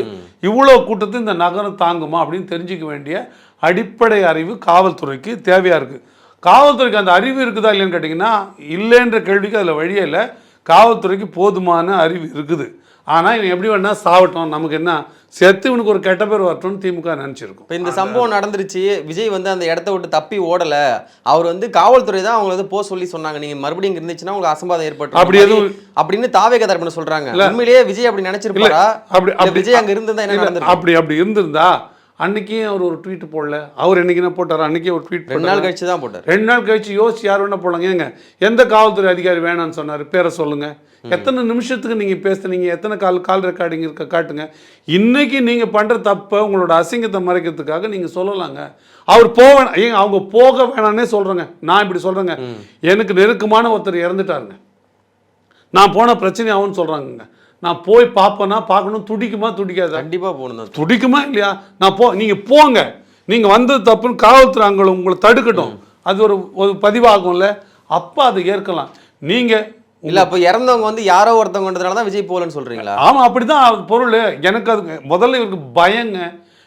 இவ்வளோ கூட்டத்தை இந்த நகரம் தாங்குமா அப்படின்னு தெரிஞ்சுக்க வேண்டிய அடிப்படை அறிவு காவல்துறைக்கு தேவையாக இருக்குது காவல்துறைக்கு அந்த அறிவு இருக்குதா இல்லைன்னு கேட்டிங்கன்னா இல்லைன்ற கேள்விக்கு அதில் வழியே இல்லை. காவல்துறைக்கு போதுமான அறிவு இருக்குது. ஆனால் இவன் எப்படி வேணா சாவட்டும். நமக்கு என்ன? செத்து இவனுக்கு ஒரு கெட்ட பேர் வரட்டும்னு திமுக நினச்சிருக்கும். இப்போ இந்த சம்பவம் நடந்துருச்சு. விஜய் வந்து அந்த இடத்த விட்டு தப்பி ஓடல. அவர் வந்து காவல்துறை தான் அவங்களை வந்து போக சொல்லி சொன்னாங்க. நீங்க மறுபடியும் இங்க இருந்துச்சுன்னா உங்களுக்கு அசம்பாதம் ஏற்பட்டு அப்படி எதுவும் அப்படின்னு தாவேக தரப்புன்னு சொல்றாங்க. உண்மையிலேயே விஜய் அப்படி நினைச்சிருப்பாரா? அப்படி விஜய் அங்க இருந்திருந்தா என்ன அப்படி அப்படி இருந்திருந்தா அன்னைக்கே அவர் ஒரு ட்வீட் போடல. அவர் என்னைக்கு என்ன போட்டார்? அன்னைக்கே ஒரு ட்வீட் ரெண்டு நாள் கழிச்சு தான் போட்டார். ரெண்டு நாள் கழிச்சு யோசிச்சு யார் வேணா போடலாங்க ஏங்க எந்த காவல்துறை அதிகாரி வேணாம்னு சொன்னார்? பேரை சொல்லுங்க. எத்தனை நிமிஷத்துக்கு நீங்க பேசுனீங்க? எத்தனை கால் கால் ரெக்கார்டிங் இருக்க காட்டுங்க. இன்னைக்கு நீங்க பண்ற தப்பை உங்களோட அசிங்கத்தை மறைக்கிறதுக்காக நீங்க சொல்லலாங்க. அவர் போக வேணாம் ஏங்க அவங்க போக வேணாம்னே சொல்றேங்க. நான் இப்படி சொல்றேங்க. எனக்கு நெருக்கமான ஒருத்தர் இறந்துட்டாருங்க. நான் போன பிரச்சனை ஆகும்னு சொல்றாங்கங்க. நான் போய் பார்ப்பேனா பார்க்கணும் துடிக்குமா துடிக்காதா? கண்டிப்பா போகணும் தான். துடிக்குமா இல்லையா? நான் போ நீங்க போங்க. நீங்க வந்தது தப்புன்னு காவல்துறை அங்கே உங்களை தடுக்கட்டும். அது ஒரு ஒரு பதிவாகும்ல. அப்போ அதை ஏற்கலாம். நீங்க இல்ல அப்ப இறந்தவங்க வந்து யாரோ ஒருத்தவங்கன்றதுனால தான் விஜய் போகலன்னு சொல்றீங்களா? ஆமா அப்படிதான் அது பொருள். எனக்கு அது முதல்ல இவருக்கு பயங்க.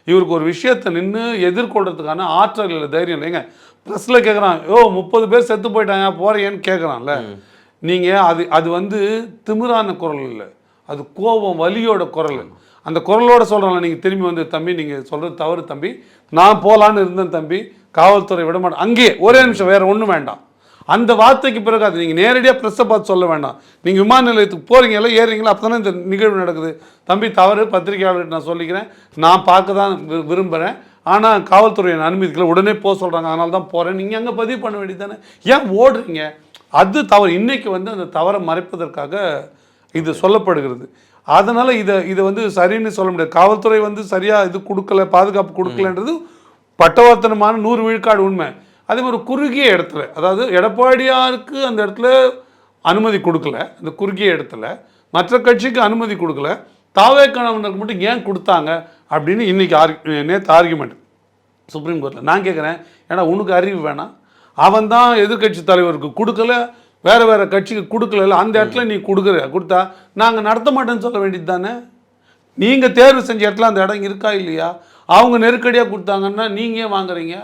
இவருக்கு ஒரு விஷயத்தை நின்று எதிர்கொள்றதுக்கான ஆற்றல் இல்லை தைரியம் இல்லைங்க. ப்ரெஸ்ஸில் கேட்குறான் ஓ முப்பது பேர் செத்து போயிட்டாங்க போறேன்னு கேட்குறான்ல நீங்க அது அது வந்து திமிரான குரல் இல்லை. அது கோபம் வலியோட குரல். அந்த குரலோட சொல்கிறாங்க நீங்கள் திரும்பி வந்து தம்பி நீங்கள் சொல்கிறது தவறு தம்பி. நான் போகலான்னு இருந்தேன் தம்பி. காவல்துறை விட மாட்டேன். அங்கேயே ஒரே நிமிஷம் வேறு ஒன்றும் வேண்டாம். அந்த வார்த்தைக்கு பிறகு அது நீங்கள் நேரடியாக ப்ரெஸ்ஸை பார்த்து சொல்ல வேண்டாம். நீங்கள் விமான நிலையத்துக்கு போகிறீங்களா ஏறுறீங்களா? அப்போ தானே இந்த நிகழ்வு நடக்குது. தம்பி தவறு. பத்திரிகையாளர்கிட்ட நான் சொல்லிக்கிறேன். நான் பார்க்க தான் வி- விரும்புகிறேன் ஆனால் காவல்துறை என்னை அனுமதிக்கல. உடனே போக சொல்கிறாங்க அதனால தான் போகிறேன் நீங்கள் அங்கே பதிவு பண்ண வேண்டியது தானே? ஏன் ஓடுறீங்க? அது தவறு. இன்றைக்கி வந்து அந்த தவறை மறைப்பதற்காக இது சொல்லப்படுகிறது. அதனால் இதை இதை வந்து சரின்னு சொல்ல முடியாது. காவல்துறை வந்து சரியாக இது கொடுக்கல பாதுகாப்பு கொடுக்கலன்றது பட்டவர்த்தனமான நூறு விழுக்காடு உண்மை. அதே மாதிரி ஒரு குறுகிய இடத்துல அதாவது எடப்பாடியாருக்கு அந்த இடத்துல அனுமதி கொடுக்கல அந்த குறுகிய இடத்துல. மற்ற கட்சிக்கு அனுமதி கொடுக்கல. தாவே கணவனுக்கு மட்டும் ஏன் கொடுத்தாங்க அப்படின்னு இன்னைக்கு ஆர்கு நேற்று ஆர்குமெண்ட் சுப்ரீம் கோர்ட்டில் நான் கேட்குறேன் ஏன்னா உனக்கு அறிவு வேணாம். அவன் தான் எதிர்க்கட்சி தலைவருக்கு கொடுக்கல வேறு வேறு கட்சிக்கு கொடுக்கல அந்த இடத்துல நீ கொடுக்குற கொடுத்தா நாங்கள் நடத்த மாட்டேன்னு சொல்ல வேண்டியது தானே? நீங்கள் தேர்வு செஞ்ச இடத்துல அந்த இடம் இருக்கா இல்லையா? அவங்க நெருக்கடியாக கொடுத்தாங்கன்னா நீங்கள் ஏன் வாங்குறீங்க?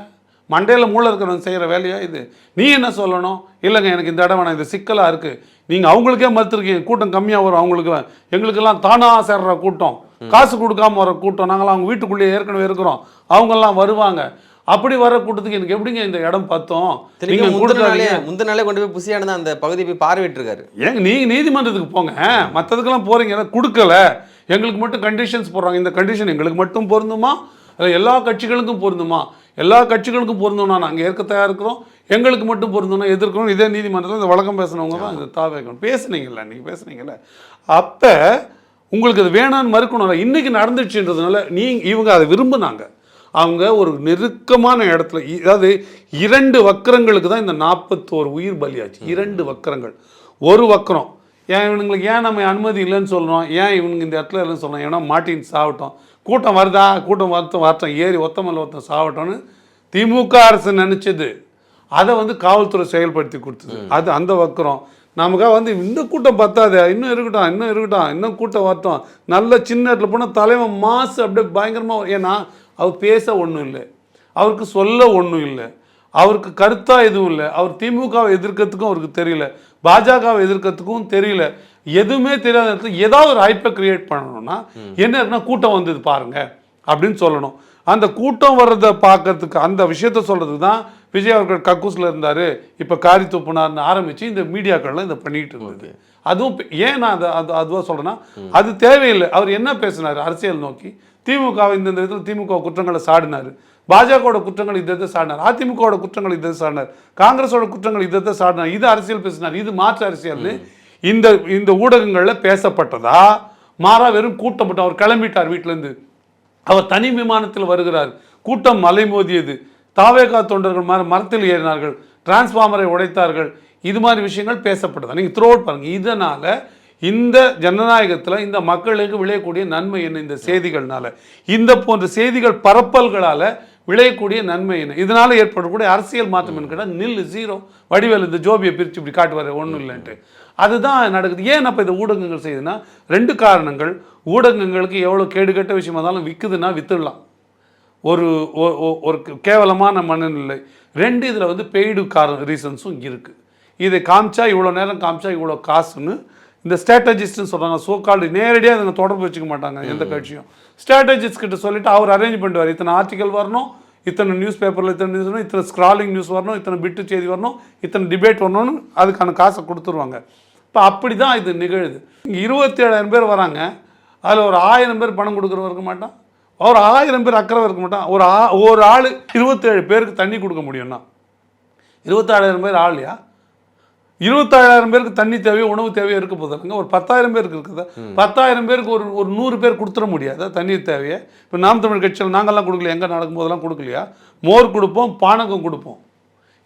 மண்டையில் மூளை இருக்கிறவங்க செய்கிற வேலையா இது? நீ என்ன சொல்லணும்? இல்லைங்க எனக்கு இந்த இடம் வேணாம் இது சிக்கலாக இருக்குது நீங்கள் அவங்களுக்கே மறுத்துருக்கீங்க கூட்டம் கம்மியாக வரும் அவங்களுக்கு. எங்களுக்கெல்லாம் தானாக சேர்ற கூட்டம். காசு கொடுக்காம வர கூட்டம். நாங்களாம் அவங்க வீட்டுக்குள்ளேயே ஏற்கனவே இருக்கிறோம். அவங்கெல்லாம் வருவாங்க. அப்படி வர கூட்டத்துக்கு எனக்கு எப்படிங்க இந்த இடம் பார்த்தோம் திருப்பி நீங்கள் முந்தின நாளே கொண்டு போய் புசியானது அந்த பகுதியை போய் பார்வையிட்டு இருக்காரு ஏங்க நீங்கள் நீதிமன்றத்துக்கு போங்க. மற்றதுக்கெல்லாம் போகிறீங்க கொடுக்கல. எங்களுக்கு மட்டும் கண்டிஷன்ஸ் போடுறாங்க. இந்த கண்டிஷன் எங்களுக்கு மட்டும் பொருந்துமா? இல்லை எல்லா கட்சிகளுக்கும் பொருந்துமா? எல்லா கட்சிகளுக்கும் பொருந்தும்னா நாங்கள் ஏற்க தயார் இருக்கிறோம். எங்களுக்கு மட்டும் பொருந்தும்னா எதிர்க்கிறோம் இதே நீதிமன்றத்தில் இந்த வழக்கம் பேசினவங்க தான் இந்த தாவேக்கணும் பேசுனீங்கல்ல நீங்கள் பேசுனீங்கல்ல. அப்போ உங்களுக்கு அது வேணான்னு மறுக்கணும்ல இன்னைக்கு நடந்துச்சுன்றதுனால நீ இவங்க அதை விரும்புனாங்க. அவங்க ஒரு நெருக்கமான இடத்துல அதாவது இரண்டு வக்கரங்களுக்கு தான் இந்த நாற்பத்தோரு உயிர் பலியாச்சு. இரண்டு வக்கரங்கள். ஒரு வக்கரம். ஏன் இவனுங்களுக்கு ஏன் நம்ம அனுமதி இல்லைன்னு சொல்கிறோம் ஏன் இவனுங்க இந்த இடத்துல இல்லைன்னு சொல்கிறோம் ஏன்னா மாட்டின் சாவட்டும். கூட்டம் வருதா? கூட்டம் வரட்டும் வரட்டும். ஏறி ஒத்தமல்ல ஒருத்தன் சாவட்டம்னு திமுக அரசு நினச்சது. அதை வந்து காவல்துறை செயல்படுத்தி கொடுத்தது. அது அந்த வக்கரம். நமக்காக வந்து இந்த கூட்டம் பத்தாது? இன்னும் இருக்கட்டும் இன்னும் இருக்கட்டும். இன்னும் கூட்டம் வரட்டும். நல்ல சின்ன இடத்துல போனால் தலைவன் மாசு அப்படியே பயங்கரமாக ஏன்னா அவர் பேச ஒன்றும் இல்லை. அவருக்கு சொல்ல ஒன்றும் இல்லை. அவருக்கு கருத்தா எதுவும் இல்லை. அவர் திமுகவை எதிர்க்கிறதுக்கும் அவருக்கு தெரியல. பாஜகவை எதிர்க்கிறதுக்கும் தெரியல. எதுவுமே தெரியாத இடத்துல ஏதாவது ஒரு ஹைப்பை கிரியேட் பண்ணணும்னா என்ன இருக்குன்னா கூட்டம் வந்தது பாருங்க அப்படின்னு சொல்லணும். அந்த கூட்டம் வர்றதை பார்க்கறதுக்கு அந்த விஷயத்த சொல்றதுக்கு தான் விஜய் அவர்கள் கக்கூஸ்ல இருந்தாரு. இப்போ காரி துப்புனார்னு ஆரம்பிச்சு இந்த மீடியாக்கள்லாம் இதை பண்ணிட்டு இருந்தது. அதுவும் ஏன் நான் அதை அது அதுவாக சொல்றேன்னா அது தேவையில்லை. அவர் என்ன பேசினார்? அரசியல் நோக்கி. திமுக இந்த இடத்துல திமுக குற்றங்களை சாடினார். பாஜகவோட குற்றங்கள் இதை சாடினார். அதிமுகவோட குற்றங்கள் இதை சாடினார். காங்கிரஸோட குற்றங்கள் இதை சாடினார். இது அரசியல் பேசினார். இது மாற்று அரசியல்னு இந்த இந்த ஊடகங்களில் பேசப்பட்டதா? மாறா வெறும் கூட்டம் மட்டும். அவர் கிளம்பிட்டார் வீட்டிலேருந்து. அவர் தனி விமானத்தில் வருகிறார். கூட்டம் மலை மோதியது தாவேகா தொண்டர்கள் மர மரத்தில் ஏறினார்கள். டிரான்ஸ்ஃபார்மரை உடைத்தார்கள். இது மாதிரி விஷயங்கள் பேசப்படுதா நீங்கள் த்ரோ அவுட் பாருங்கள் இதனால் இந்த ஜனநாயகத்தில் இந்த மக்களுக்கு விளையக்கூடிய நன்மை என்ன இந்த செய்திகள்னால? இந்த போன்ற செய்திகள் பரப்பல்களால விளையக்கூடிய நன்மை என்ன? இதனால ஏற்படக்கூடிய அரசியல் மாற்றம் கேட்டால் நில் ஜீரோ. வடிவேல் இந்த ஜோபியை பிரித்து இப்படி காட்டுவார் ஒன்றும் இல்லைன்ட்டு. அதுதான் நடக்குது. ஏன் அப்போ இந்த ஊடகங்கள் செய்யுதுன்னா ரெண்டு காரணங்கள். ஊடகங்களுக்கு எவ்வளோ கேடுகட்ட விஷயமா இருந்தாலும் விற்குதுன்னா வித்துடலாம். ஒரு ஒரு கேவலமான மனநிலை. ரெண்டு இதில் வந்து பெய்டு கார ரீசன்ஸும் இருக்குது இதை காமிச்சா இவ்வளோ நேரம் காமிச்சா இவ்வளோ காசுன்னு இந்த ஸ்ட்ராட்டஜிஸ்ட்னு சொல்கிறாங்க சோ கால்டு நேரடியாக அதுங்க தொடர்பு வச்சுக்க மாட்டாங்க எந்த கட்சியும். ஸ்ட்ராட்டஜிஸ்ட் கிட்ட சொல்லிட்டு அவர் அரேஞ்ச் பண்ணுவார். இத்தனை ஆர்டிக்கல் வரணும் இத்தனை நியூஸ் பேப்பரில் இத்தனை நியூஸ் வரணும் இத்தனை ஸ்க்ராலிங் நியூஸ் வரணும் இத்தனை பிட்டு செய்தி வரணும் இத்தனை டிபேட் வரணும்னு அதுக்கான காசை கொடுத்துருவாங்க. இப்போ அப்படி தான் இது நிகழுது. இங்கே இருபத்தி ஏழாயிரம் பேர் வராங்க அதில் ஒரு ஆயிரம் பேர் பணம் கொடுக்குறவங்க இருக்க மாட்டான். ஒரு ஆயிரம் பேர் அக்கறை இருக்க மாட்டான். ஒரு ஆ ஒரு ஆள் இருபத்தேழு பேருக்கு தண்ணி கொடுக்க முடியும்னா. இருபத்தாறாயிரம் பேர் ஆள்லையா இருபத்தாயிரம் பேருக்கு தண்ணி தேவையோ உணவு தேவையோ இருக்க போதாங்க ஒரு பத்தாயிரம் பேருக்கு இருக்குதா. பத்தாயிரம் பேருக்கு ஒரு ஒரு நூறு பேர் கொடுத்துட முடியாதா தண்ணீர் தேவையை. இப்போ நாம் தமிழ் கட்சியில் நாங்கள்லாம் கொடுக்கல எங்கே நடக்கும்போதெல்லாம் கொடுக்கலையா? மோர் கொடுப்போம் பானகம் கொடுப்போம்.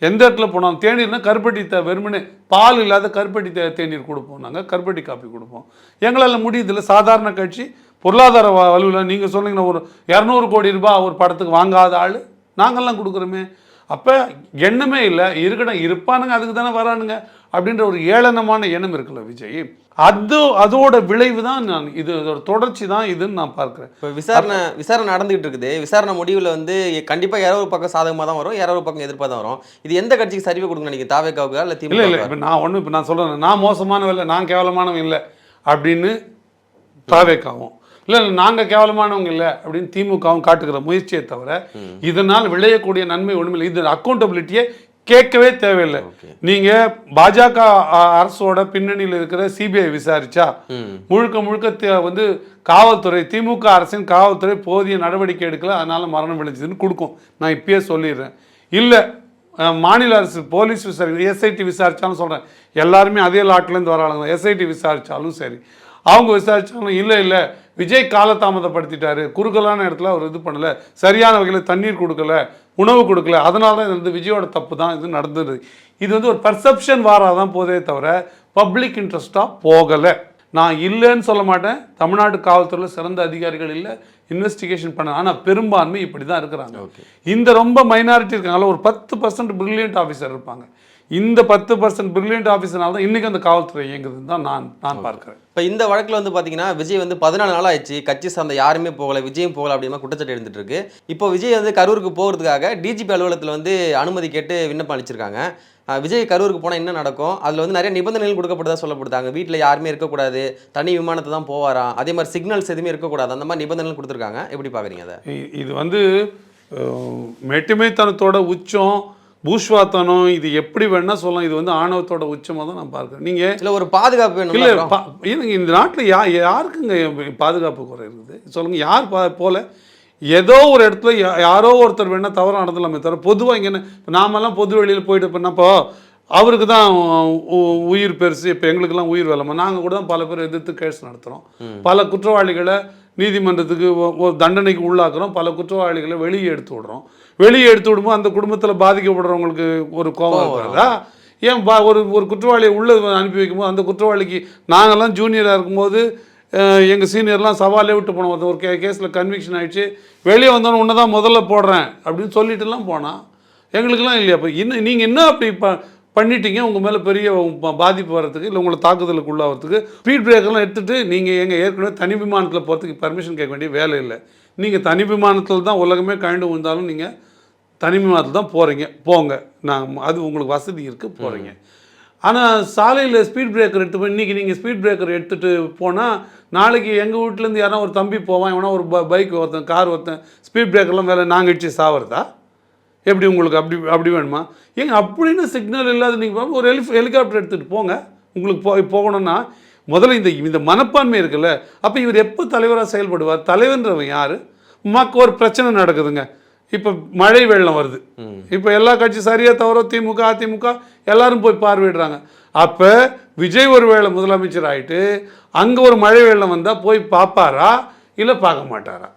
எந்த இடத்துல போனோம் தேநீர்னா கருப்பட்டி தே வெறுமனே பால் இல்லாத கருப்பட்டி தே தேநீர் கொடுப்போம் நாங்கள் கருப்பட்டி காப்பி கொடுப்போம். எங்களால் முடியுதில்ல சாதாரண கட்சி பொருளாதார வலுவில் நீங்கள் சொன்னீங்கன்னா ஒரு இரநூறு கோடி ரூபாய் ஒரு படத்துக்கு வாங்காத ஆள் நாங்கள்லாம் கொடுக்குறோமே. அப்போ எண்ணமே இல்லை இருக்கட்டும் இருப்பானுங்க அதுக்கு தானே வரானுங்க. அப்படின்ற ஒரு ஏளனமான எண்ணம் இருக்குல்ல விஜய். அது அதோட விளைவு தான் நான் இது தொடர்ச்சி தான் இதுன்னு நான் பார்க்குறேன். இப்போ விசாரணை விசாரணை நடந்துகிட்டு இருக்குது விசாரணை முடிவில் வந்து கண்டிப்பாக யாரோ ஒரு பக்கம் சாதகமாக தான் வரும் யாரோ ஒரு பக்கம் எதிர்ப்பாக தான் வரும். இது எந்த கட்சிக்கு சரிவு கொடுங்க நினைக்கிறீங்க தாவேக்காவுக்கா இல்லை இல்லை இப்போ நான் ஒன்றும் இப்போ நான் சொல்கிறேன் நான் மோசமானவன் இல்லை நான் கேவலமானவன் இல்லை அப்படின்னு தாவேக்காவும் இல்லை இல்லை நாங்கள் கேவலமானவங்க இல்லை அப்படின்னு திமுகவும் காட்டுகிற முயற்சியை தவிர இதனால் விளையக்கூடிய நன்மை ஒன்றுமில்லை இது அக்கௌண்டபிலிட்டியே கேட்கவே தேவையில்லை. நீங்கள் பாஜக அரசோட பின்னணியில் இருக்கிற சிபிஐ விசாரிச்சா முழுக்க முழுக்க வந்து காவல்துறை திமுக அரசின் காவல்துறை போதிய நடவடிக்கை எடுக்கல அதனால மரணம் விளைஞ்சதுன்னு கொடுக்கும். நான் இப்பயே சொல்லிடுறேன். இல்லை மாநில அரசு போலீஸ் விசாரி எஸ்ஐடி விசாரிச்சாலும் சொல்கிறேன் எல்லாருமே அதே லாட்லேருந்து வராங்க எஸ்ஐடி விசாரிச்சாலும் சரி. அவங்க விசாரிச்சாலும் இல்லை இல்லை. விஜய் காலதாமதப்படுத்திட்டாரு. குறுகலான இடத்துல அவர் இது பண்ணல. சரியான வகையில் தண்ணீர் கொடுக்கல. உணவு கொடுக்கல. அதனால தான் இது வந்து விஜயோட தப்பு தான். இது நடந்தது. இது வந்து ஒரு பர்செப்ஷன் வாராக தான் போதே தவிர பப்ளிக் இன்ட்ரெஸ்ட்டாக போகலை. நான் இல்லைன்னு சொல்ல மாட்டேன். தமிழ்நாடு காவல்துறையில் சிறந்த அதிகாரிகள் இல்லை. இன்வெஸ்டிகேஷன் பண்ண ஆனால் பெரும்பான்மை இப்படி தான் இருக்கிறாங்க. இந்த ரொம்ப மைனாரிட்டி இருக்காங்களா ஒரு பத்து பர்சன்ட் பிரில்லியன்ட் ஆஃபீஸர் இருப்பாங்க. இந்த பத்து பர்சன்ட் பிரில்லியன்ட் ஆஃபீஸர்னால தான் இன்றைக்கி அந்த காவல்துறை இயங்குதுன்னு தான் நான் நான் பார்க்குறேன். இப்போ இந்த வழக்கில் வந்து பார்த்தீங்கன்னா விஜய் வந்து பதினாலு நாள் ஆயிடுச்சு. கட்சி சார்ந்த யாருமே போகல. விஜயும் போகல அப்படின்ற மாதிரி குற்றச்சாட்டு எழுந்துட்டு இருக்கு இப்போ விஜய் வந்து கரூருக்கு போகிறதுக்காக டிஜிபி அலுவலகத்தில் வந்து அனுமதி கேட்டு விண்ணப்பம் அளிச்சிருக்காங்க. விஜய் கரூருக்கு போனால் என்ன நடக்கும்? அதில் வந்து நிறைய நிபந்தனைகள் கொடுக்கப்பட்டதா சொல்லப்படுதாங்க வீட்டில் யாருமே இருக்கக்கூடாது. தனி விமானத்தை தான் போவாராம் அதே மாதிரி சிக்னல்ஸ் எதுவுமே இருக்கக்கூடாது. அந்த மாதிரி நிபந்தனைகள் கொடுத்துருக்காங்க. எப்படி பார்க்குறீங்க அதை? இது வந்து மேட்டுமைத்தனத்தோட உச்சம் பூஷ்வாத்தனம் இது எப்படி வேணா சொல்லலாம். இது வந்து ஆணவத்தோட உச்சமாக தான் நான் பார்க்குறேன். நீங்கள் இல்லை ஒரு பாதுகாப்பு வேணும் இல்லை இந்த நாட்டில் யா யாருக்குங்க பாதுகாப்பு குறை இருக்குது? சொல்லுங்க யார் பா போல? ஏதோ ஒரு இடத்துல யா- யாரோ ஒருத்தர் வேணால் தவறு நடந்தலாமே தவிர பொதுவாக இங்கே இப்போ நாமெல்லாம் பொது வெளியில் போயிட்டு பண்ணப்போ அவருக்கு தான் உயிர் பெருசு இப்போ எங்களுக்கெல்லாம் உயிர் வேலைமா நாங்கள் கூட தான் பல பேர் எதிர்த்து கேஸ் நடத்துகிறோம் பல குற்றவாளிகளை நீதிமன்றத்துக்கு ஒரு தண்டனைக்கு உள்ளாக்குறோம். பல குற்றவாளிகளை வெளியே எடுத்து விடுறோம். வெளியே எடுத்து விடும்போது அந்த குடும்பத்தில் பாதிக்கப்படுறவங்களுக்கு ஒரு கோபம் இருக்கிறதா ஏன் பா ஒரு ஒரு குற்றவாளியை உள்ளே அனுப்பி வைக்கும்போது அந்த குற்றவாளிக்கு நாங்கெல்லாம் ஜூனியராக இருக்கும்போது எங்கள் சீனியர்லாம் சவாலே விட்டு போனோம் ஒருத்தன் ஒரு கே கேஸில் கன்விக்ஷன் ஆயிடுச்சு. வெளியே வந்தோன்னே உன்னை தான் முதல்ல போடுறேன் அப்படின்னு சொல்லிட்டுலாம் போனான் எங்களுக்கெல்லாம் இல்லையா? அப்போ இன்னும் நீங்கள் என்ன அப்படி ப பண்ணிட்டீங்க உங்கள் மேலே பெரிய பாதிப்பு வர்றதுக்கு இல்லை உங்களை தாக்குதலுக்கு உள்ளாகிறதுக்கு ஸ்பீட் பிரேக்கர்லாம் எடுத்துகிட்டு நீங்கள் எங்கள் ஏற்கனவே தனி விமானத்தில் போகிறதுக்கு பர்மிஷன் கேட்க வேண்டிய வேலை இல்லை. நீங்கள் தனி விமானத்தில் தான் உலகமே கழண்டு விழுந்தாலும் நீங்கள் தனி விமானத்தில் தான் போகிறீங்க போங்க. நான் அது உங்களுக்கு வசதி இருக்குது போகிறீங்க ஆனால் சாலையில் ஸ்பீட் பிரேக்கர் எடுத்து போய் இன்றைக்கி நீங்கள் ஸ்பீட் பிரேக்கர் எடுத்துகிட்டு போனால் நாளைக்கு எங்கள் வீட்டிலேருந்து யாரா ஒரு தம்பி போவான் இவனா ஒரு பைக் ஒருத்தன் கார் ஒருத்தன் ஸ்பீட் பிரேக்கர்லாம் வேலை நாங்கள் இடிச்சு சாவறதா? எப்படி உங்களுக்கு அப்படி அப்படி வேணுமா? ஏங்க அப்படின்னு சிக்னல் இல்லாத நீங்கள் ஒரு ஹெலி ஹெலிகாப்டர் எடுத்துகிட்டு போங்க. உங்களுக்கு போ போகணும்னா முதல்ல இந்த இந்த மனப்பான்மை இருக்குல்ல அப்போ இவர் எப்போ தலைவராக செயல்படுவார்? தலைவன்றவன் யார்? மக்க ஒரு பிரச்சனை நடக்குதுங்க. இப்போ மழை வெள்ளம் வருது. இப்போ எல்லா கட்சி சரியாக தவிர திமுக அதிமுக எல்லாரும் போய் பார்வையிடுறாங்க. அப்போ விஜய் ஒரு வேளை முதலமைச்சர் ஆயிட்டு அங்கே ஒரு மழை வெள்ளம் வந்தால் போய் பார்ப்பாரா இல்லை பார்க்க மாட்டாரா?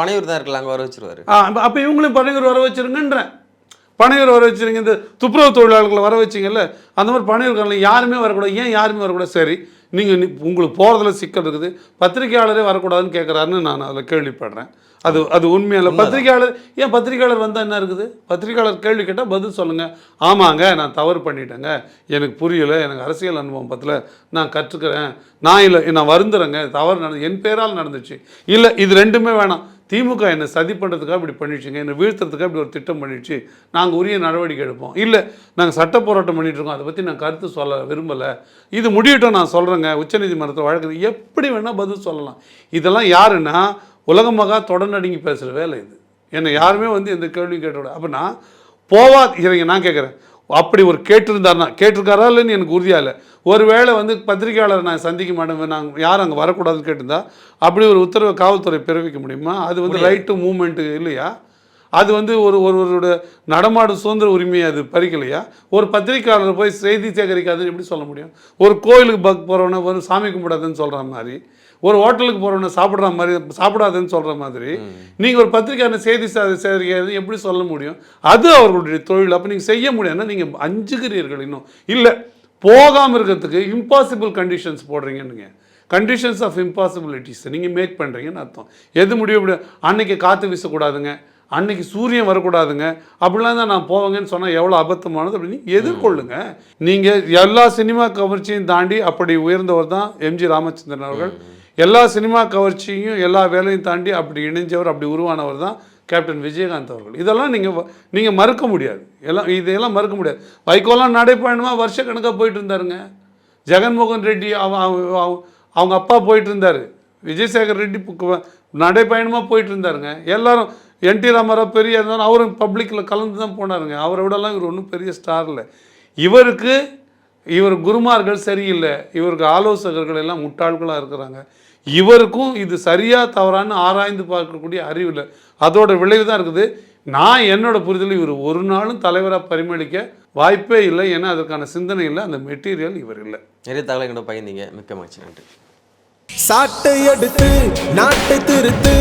பனையூர் தான் இருக்குல்ல அங்கே வர வச்சிருவாரு. ஆ அப்போ இவங்களையும் பனையூர் வர வச்சிருங்கன்றேன். பனையூர் வர வச்சிருங்க இந்த துப்புரவு தொழிலாளர்களை வர வச்சிங்கல்ல அந்த மாதிரி பனையூர்காரில் யாருமே வரக்கூடாது ஏன் யாருமே வரக்கூடாது? சரி நீங்கள் உங்களுக்கு போகிறதுல சிக்கல் இருக்குது பத்திரிகையாளரே வரக்கூடாதுன்னு கேட்குறாருன்னு நான் அதில் கேள்விப்படுறேன். அது அது உண்மையில்ல. பத்திரிகையாளர் ஏன் பத்திரிகையாளர் வந்தால் என்ன இருக்குது? பத்திரிகையாளர் கேள்வி கேட்டால் பதில் சொல்லுங்கள் ஆமாங்க நான் தவறு பண்ணிட்டேங்க. எனக்கு புரியலை எனக்கு அரசியல் அனுபவம் பத்தில் நான் கற்றுக்கிறேன். நான் இல்லை நான் வருந்துறேங்க. தவறு நடந்து என் பேரால் நடந்துச்சு. இல்லை இது ரெண்டுமே வேணாம். திமுக என்னை சதி பண்ணுறதுக்காக இப்படி பண்ணிடுச்சுங்க. என்னை வீழ்த்துறதுக்காக இப்படி ஒரு திட்டம் பண்ணிடுச்சு. நாங்கள் உரிய நடவடிக்கை எடுப்போம். இல்லை நாங்கள் சட்ட போராட்டம் பண்ணிட்டு இருக்கோம். அதை பற்றி நான் கருத்து சொல்ல விரும்பலை. இது முடியட்டும் நான் சொல்கிறேங்க உச்சநீதிமன்றத்தில் வழக்கு எப்படி வேணால் பதில் சொல்லலாம். இதெல்லாம் யாருன்னா உலக மகா தொடர்நடுங்கி பேசுகிற வேலை இது. என்னை யாருமே வந்து எந்த கேள்வியும் கேட்டோட அப்போ நான் போவா இருங்க நான் கேட்குறேன் அப்படி ஒரு கேட்டிருந்தாருன்னா கேட்டிருக்காரா இல்லைன்னு எனக்கு உறுதியாக இல்லை. ஒருவேளை வந்து பத்திரிகையாளர் நான் சந்திக்க மாட்டேன் நான் யாரும் அங்கே வரக்கூடாதுன்னு கேட்டிருந்தா அப்படி ஒரு உத்தரவை காவல்துறை பிறப்பிக்க முடியுமா? அது வந்து ரைட் டு மூமெண்ட்டு இல்லையா? அது வந்து ஒரு ஒருவரோட நடமாடும் சுதந்திர உரிமையை அது பறிக்கலையா? ஒரு பத்திரிக்கையாளர் போய் செய்தி சேகரிக்காதுன்னு எப்படி சொல்ல முடியும்? ஒரு கோயிலுக்கு பக் போகிறவன ஒரு சாமி கும்பிடாதுன்னு சொல்கிற மாதிரி ஒரு ஹோட்டலுக்கு போகிறவன சாப்பிட்ற மாதிரி சாப்பிடாதுன்னு சொல்கிற மாதிரி நீங்கள் ஒரு பத்திரிக்கையாளர் செய்தி சே- சேகரிக்காது எப்படி சொல்ல முடியும்? அது அவர்களுடைய தொழில். அப்போ நீங்கள் செய்ய முடியாதுன்னா நீங்கள் அஞ்சுகிறீர்கள் இன்னும். இல்லை போகாமல் இருக்கிறதுக்கு இம்பாசிபிள் கண்டிஷன்ஸ் போடுறீங்கன்னுங்க. கண்டிஷன்ஸ் ஆஃப் இம்பாசிபிலிட்டிஸ் நீங்கள் மேக் பண்ணுறீங்கன்னு அர்த்தம். எது முடியும் அப்படி அன்னைக்கு காற்று வீசக்கூடாதுங்க. அன்னைக்கு சூரியன் வரக்கூடாதுங்க. அப்படிலாம் தான் நான் போவேங்கன்னு சொன்னால் எவ்வளோ அபத்தமானது அப்படின்னு எதிர்கொள்ளுங்க. நீங்கள் எல்லா சினிமா கவர்ச்சியும் தாண்டி அப்படி உயர்ந்தவர் தான் எம்ஜி ராமச்சந்திரன் அவர்கள். எல்லா சினிமா கவர்ச்சியும் எல்லா வேலையும் தாண்டி அப்படி இணைஞ்சவர் அப்படி உருவானவர் தான் கேப்டன் விஜயகாந்த் அவர்கள். இதெல்லாம் நீங்கள் நீங்கள் மறுக்க முடியாது. எல்லாம் இதையெல்லாம் மறுக்க முடியாது. வைகோலாம் நடைப்பயணமாக வருஷக்கணக்காக போயிட்டு இருந்தாருங்க. ஜெகன்மோகன் ரெட்டி அவ- அவ- அவ- அவங்க அப்பா போயிட்டு இருந்தார். விஜயசேகர் ரெட்டி நடைப்பயணமாக போயிட்டு இருந்தாருங்க. எல்லாரும் என்டி ராமராவ் பெரிய இருந்தாலும் அவரும் பப்ளிக்கில் கலந்து தான் போனாருங்க. அவரை விடலாம் இவர் ஒன்றும் பெரிய ஸ்டார் இல்லை. இவருக்கு இவர் குருமார்கள் சரியில்லை. இவருக்கு ஆலோசகர்கள் எல்லாம் முட்டாள்களாக இருக்கிறாங்க. இவருக்கும் இது சரியா தவறான்னு ஆராய்ந்து பார்க்கக்கூடிய அறிவு இல்லை. அதோட விளைவு தான் இருக்குது. நான் என்னோட புரிதல் இவர் ஒரு நாளும் தலைவராக பரிமளிக்க வாய்ப்பே இல்லை ஏன்னா அதற்கான சிந்தனை இல்லை. அந்த மெட்டீரியல் இவர் இல்லை. நிறைய தகவலை எங்கிட்ட பகிர்ந்தீங்க. மிக்க மகிழ்ச்சி. நன்றி. சாட்டை எடுத்து நாட்டை திருத்து